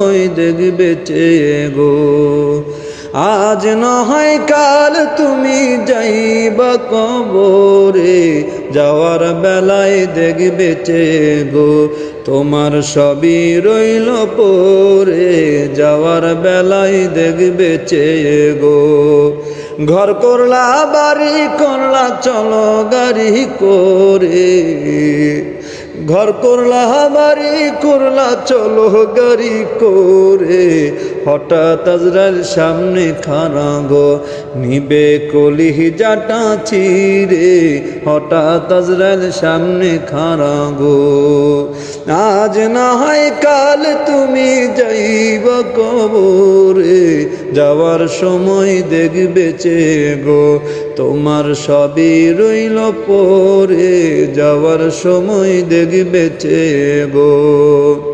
দেখবে গো? আজ নয় কাল তুমি যাইবা কবরে, যাওয়ার বেলায় দেখবে গো? তোমার সবই রইল পরে, যাওয়ার বেলায় দেখবে গো? ঘর করলা, বাড়ি করলা, চলো গাড়ি করে। ঘর করলা বাড়ি করলা চলো গাড়ি করে। হঠাৎ আজরাল সামনে খানা গো, নিবে কলি জাটা চিরে। হঠাৎ আজরাল সামনে খানা গো, আজ না হয় কাল তুমি যাইব কবরে। যাওয়ার সময় দেখবে গো তোমার সবই রইল পরে। যাওয়ার সময় দেখবে গো।